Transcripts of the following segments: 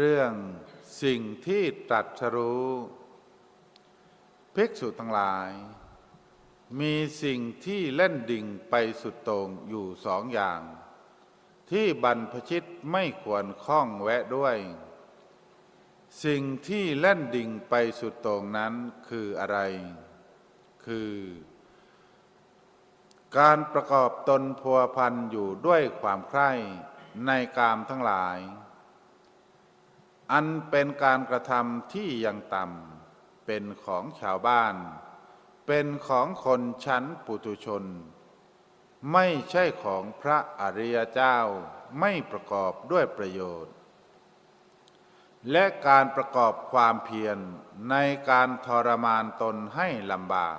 เรื่องสิ่งที่ตรัสรู้ภิกษุทั้งหลาย มีสิ่งที่เล่นดิ่งไปสุดโต่งอยู่สองอย่าง ที่บรรพชิตไม่ควรข้องแวะด้วย สิ่งที่เล่นดิ่งไปสุดโต่งนั้นคืออะไร คือ การประกอบตนพัวพันอยู่ด้วยความใคร่ในกามทั้งหลาย อันเป็นการกระทำที่ยังต่ำเป็นของชาวบ้าน เป็นของคนชั้นปุถุชน ไม่ใช่ของพระอริยเจ้าไม่ประกอบด้วยประโยชน์ และการประกอบความเพียรในการทรมานตนให้ลำบาก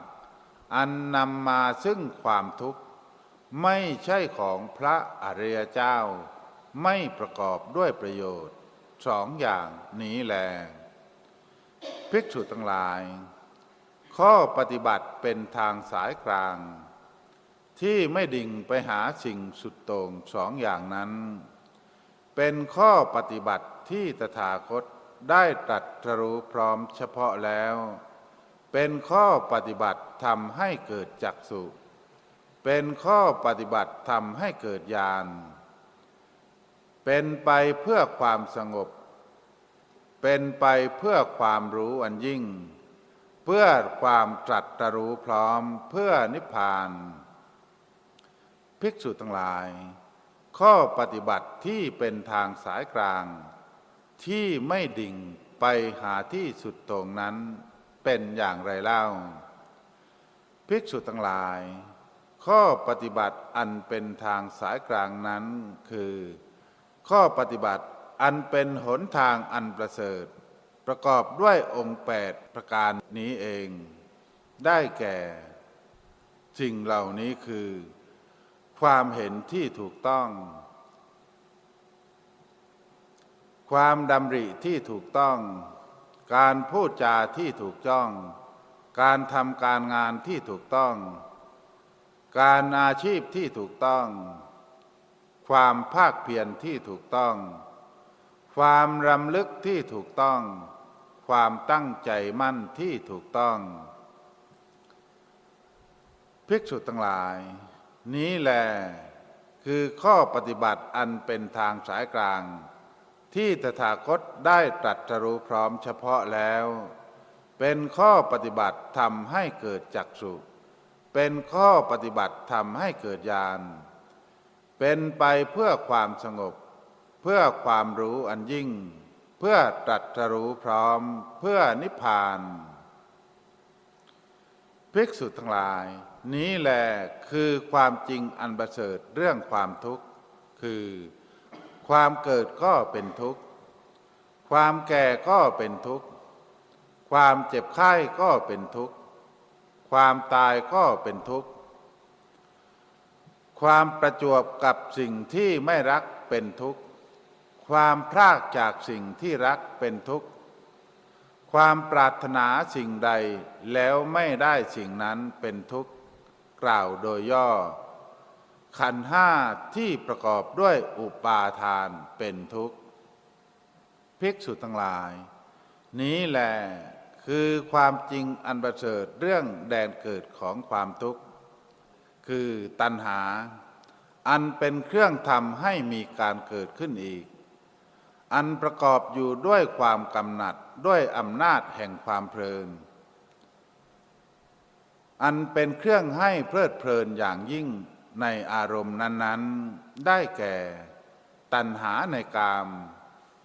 อันนำมาซึ่งความทุกข์ ไม่ใช่ของพระอริยเจ้า ไม่ประกอบด้วยประโยชน์ สองอย่างนี้แลภิกษุทั้งหลาย ข้อปฏิบัติเป็นทางสายกลาง ที่ไม่ดิ่งไปหาสิ่งสุดโต่งสองอย่างนั้น เป็นข้อปฏิบัติที่ตถาคตได้ตรัสรู้พร้อมเฉพาะแล้ว เป็นข้อปฏิบัติทำให้เกิดจักสุเป็นข้อปฏิบัติทำให้เกิดญาณ เป็นไปเพื่อความสงบ เป็นไปเพื่อความรู้อันยิ่ง เพื่อความตรัสรู้พร้อมเพื่อนิพพาน ภิกษุทั้งหลาย ข้อปฏิบัติที่เป็นทางสายกลาง ที่ไม่ดิ่งไปหาที่สุดต่งนั้นเป็นอย่างไรเล่า ภิกษุทั้งหลาย ข้อปฏิบัติอันเป็นทางสายกลางนั้นคือ ข้อปฏิบัติอันเป็นหนทางอันประเสริฐ ประกอบด้วยองค์แปดประการนี้เอง ได้แก่ สิ่งเหล่านี้คือ ความเห็นที่ถูกต้อง ความดำริที่ถูกต้อง การพูดจาที่ถูกจ้อง การทำการงานที่ถูกต้อง การอาชีพที่ถูกต้อง ความภาคเพียรที่ถูกต้อง ความรำลึกที่ถูกต้อง ความตั้งใจมั่นที่ถูกต้อง ภิกษุทั้งหลาย นี้แหละคือข้อปฏิบัติอันเป็นทางสายกลาง ที่ตถาคตได้ตรัสรู้พร้อมเฉพาะแล้ว เป็นข้อปฏิบัติทำให้เกิดจักสุเป็นข้อปฏิบัติทำให้เกิดญาณ เป็นไปเพื่อความสงบ เพื่อความรู้อันยิ่ง เพื่อตรัสรู้พร้อม เพื่อนิพพานภิกษุทั้งหลาย นี้แหละคือความจริงอันประเสริฐเรื่องความทุกข์ คือ ความเกิดก็เป็นทุกข์ ความแก่ก็เป็นทุกข์ ความเจ็บไข้ก็เป็นทุกข์ ความตายก็เป็นทุกข์ ความประจวบกับสิ่งที่ไม่รักเป็นทุกข์ ความพรากจากสิ่งที่รักเป็นทุกข์ ความปรารถนาสิ่งใดแล้วไม่ได้สิ่งนั้นเป็นทุกข์ กล่าวโดยย่อ ขันห้าที่ประกอบด้วยอุปาทานเป็นทุกข์ภิกษุทั้งหลาย นี้แหละคือความจริงอันประเสริฐเรื่องแดนเกิดของความทุกข์ คือตัณหา อันเป็นเครื่องทำให้มีการเกิดขึ้นอีก อันประกอบอยู่ด้วยความกำหนัดด้วยอำนาจแห่งความเพลิน อันเป็นเครื่องให้เพลิดเพลินอย่างยิ่งในอารมณ์นั้น ๆ ได้แก่ ตัณหาในกาม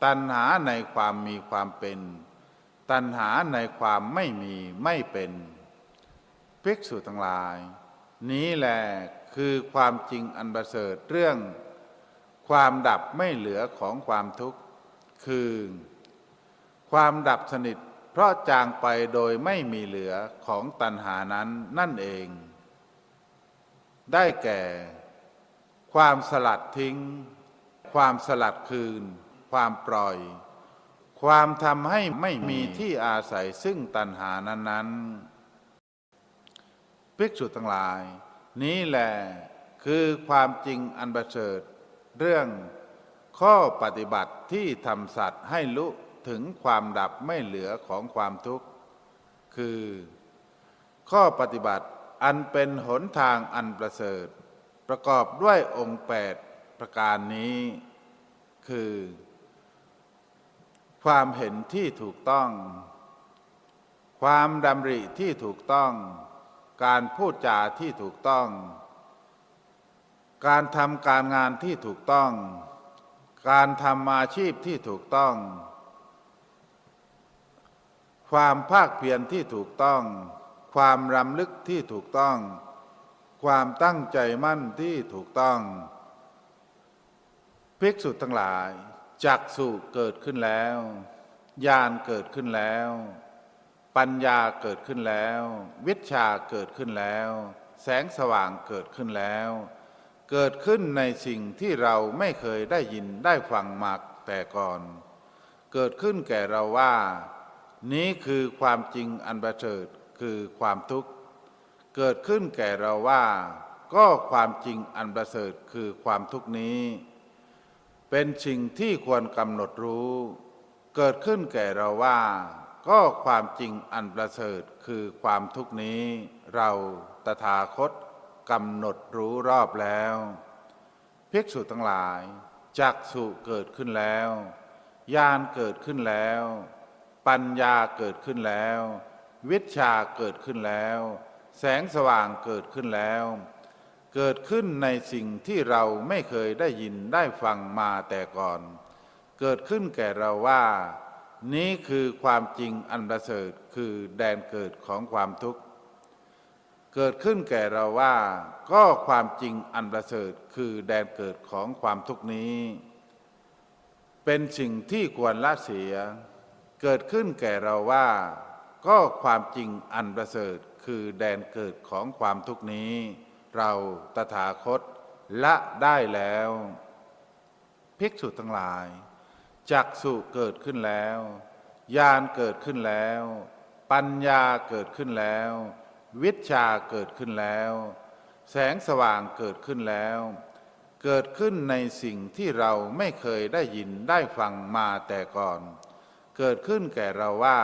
ตัณหาในความมีความเป็น ตัณหาในความไม่มีไม่เป็นภิกษุทั้งหลาย นี้แหละคือความจริงอันประเสริฐเรื่อง ความดับไม่เหลือของความทุกข์ คือ ความดับสนิท เพราะจางไปโดยไม่มีเหลือของตัณหานั้นนั่นเอง ได้แก่ ความสลัดทิ้ง ความสลัดคืน ความปล่อย ความทำให้ไม่มีที่อาศัยซึ่งตัณหานั้นๆ ภิกษุทั้งหลาย นี้แหละคือความจริงอันประเสริฐเรื่องข้อปฏิบัติที่ทำสัตว์ให้รู้ถึงความดับไม่เหลือของความทุกข์ คือ ข้อปฏิบัติอันเป็นหนทางอันประเสริฐ ประกอบด้วยองค์แปดประการนี้ คือ ความเห็นที่ถูกต้อง ความดำริที่ถูกต้อง การพูดจาที่ถูกต้อง การทำการงานที่ถูกต้อง การทำอาชีพที่ถูกต้อง ความภาคเพียรที่ถูกต้อง ความรำลึกที่ถูกต้อง ความตั้งใจมั่นที่ถูกต้อง ภิกษุทั้งหลายจักสุเกิดขึ้นแล้วญาณเกิดขึ้นแล้ว ปัญญาเกิดขึ้นแล้ว วิชาเกิดขึ้นแล้ว แสงสว่างเกิดขึ้นแล้ว เกิดขึ้นในสิ่งที่เราไม่เคยได้ยินได้ฟังมาแต่ก่อน เกิดขึ้นแก่เราว่า นี้คือความจริงอันประเสริฐคือความทุกข์ เกิดขึ้นแก่เราว่า ก็ความจริงอันประเสริฐคือความทุกข์นี้ เป็นสิ่งที่ควรกำหนดรู้ เกิดขึ้นแก่เราว่า ก็ความจริงอันประเสริฐคือความทุกนี้ เราตถาคตกำหนดรู้รอบแล้วภิกษุทั้งหลายจักสุเกิดขึ้นแล้วญาณเกิดขึ้นแล้ว ปัญญาเกิดขึ้นแล้ว วิชาเกิดขึ้นแล้ว แสงสว่างเกิดขึ้นแล้ว เกิดขึ้นในสิ่งที่เราไม่เคยได้ยินได้ฟังมาแต่ก่อน เกิดขึ้นแก่เราว่า นี้คือความจริงอันประเสริฐคือแดนเกิดของความทุกข์ เกิดขึ้นแก่เราว่า ก็ความจริงอันประเสริฐคือแดนเกิดของความทุกข์นี้ เป็นสิ่งที่ควรละเสีย เกิดขึ้นแก่เราว่า ก็ความจริงอันประเสริฐคือแดนเกิดของความทุกข์นี้ เราตถาคตละได้แล้ว ภิกษุทั้งหลาย จักสุเกิดขึ้นแล้วญาณเกิดขึ้นแล้ว ปัญญาเกิดขึ้นแล้ว วิชาเกิดขึ้นแล้ว แสงสว่างเกิดขึ้นแล้ว เกิดขึ้นในสิ่งที่เราไม่เคยได้ยินได้ฟังมาแต่ก่อน เกิดขึ้นแก่เราว่า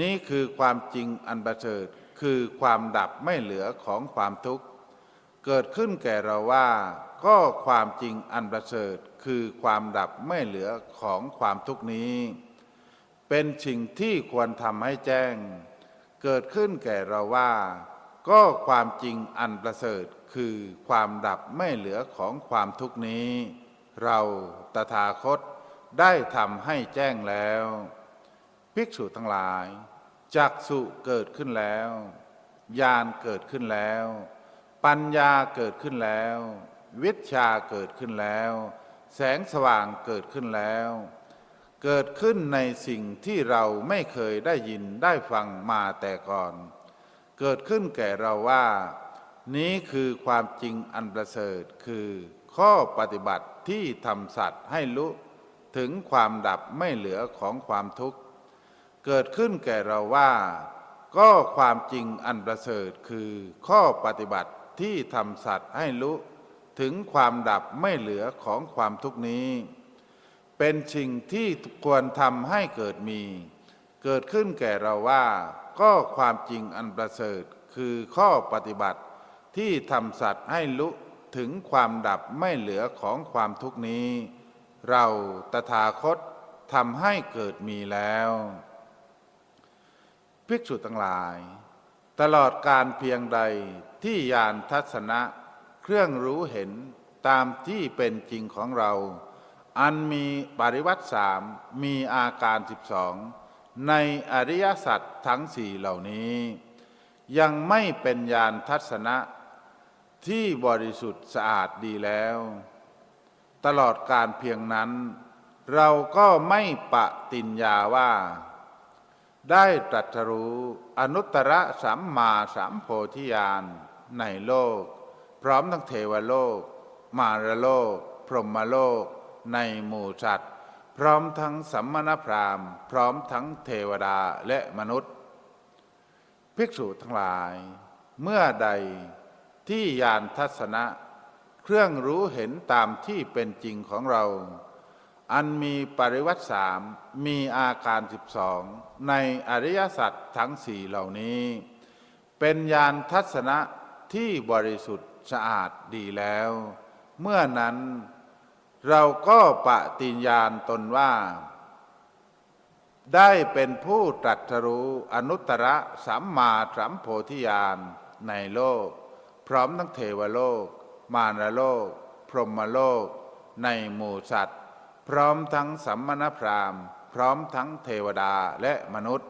นี้คือความจริงอันประเสริฐคือความดับไม่เหลือของความทุกข์ เกิดขึ้นแก่เราว่า ก็ความจริงอันประเสริฐ คือความดับไม่เหลือของความทุกนี้ เป็นสิ่งที่ควรทำให้แจ้ง เกิดขึ้นแก่เราว่า ก็ความจริงอันประเสริฐคือความดับไม่เหลือของความทุกนี้ เราตถาคตได้ทำให้แจ้งแล้ว ภิกษุทั้งหลายจักสุเกิดขึ้นแล้วญาณเกิดขึ้นแล้ว ปัญญาเกิดขึ้นแล้ว วิชาเกิดขึ้นแล้ว แสงสว่างเกิดขึ้นแล้ว เกิดขึ้นในสิ่งที่เราไม่เคยได้ยินได้ฟังมาแต่ก่อน เกิดขึ้นแก่เราว่า นี้คือความจริงอันประเสริฐคือ ข้อปฏิบัติที่ทำสัตว์ให้รู้ถึงความดับไม่เหลือของความทุกข์ เกิดขึ้นแก่เราว่า ก็ความจริงอันประเสริฐคือ ข้อปฏิบัติที่ทำสัตว์ให้รู้ ถึงความดับไม่เหลือของความทุกนี้ เป็นสิ่งที่ควรทำให้เกิดมี เกิดขึ้นแก่เราว่า ก็ความจริงอันประเสริฐคือข้อปฏิบัติที่ทำสัตว์ให้รู้ถึงความดับไม่เหลือของความทุกนี้ เราตถาคตทำให้เกิดมีแล้วภิกษุทั้งหลาย ตลอดการเพียงใดที่ยานทัศนะ เครื่องรู้เห็นตามที่เป็นจริงของเรา อันมีปริวัติสามมีอาการสิบสองในอริยสัจทั้งสี่เหล่านี้ ยังไม่เป็นยานทัศนะที่บริสุทธิ์สะอาดดีแล้ว ตลอดการเพียงนั้น เราก็ไม่ปะติญญาว่า ได้ตรัสรู้อนุตตรสัมมาสัมโพธิญาณในโลก ร้อมทั้งเทวโลก มารโลก พรหมโลก ในหมู่สัตว์ พร้อมทั้งสัมมณพราหมณ์ พร้อมทั้งเทวดาและมนุษย์ ภิกษุทั้งหลาย เมื่อใดที่ยานทัศนะ เครื่องรู้เห็นตามที่เป็นจริงของเรา อันมีปริวัติสามมีอาการสิบสองในอริยสัจทั้งสี่เหล่านี้ เป็นญาณทัศนะที่บริสุทธิ์ สะอาดดีแล้ว เมื่อนั้นเราก็ปฏิญญาณตนว่า ได้เป็นผู้ตรัสรู้อนุตตรสัมมาสัมโพธิญาณในโลก พร้อมทั้งเทวโลก มารโลก พรหมโลก ในหมู่สัตว์ พร้อมทั้งสัมมณพราหมณ์ พร้อมทั้งเทวดาและมนุษย์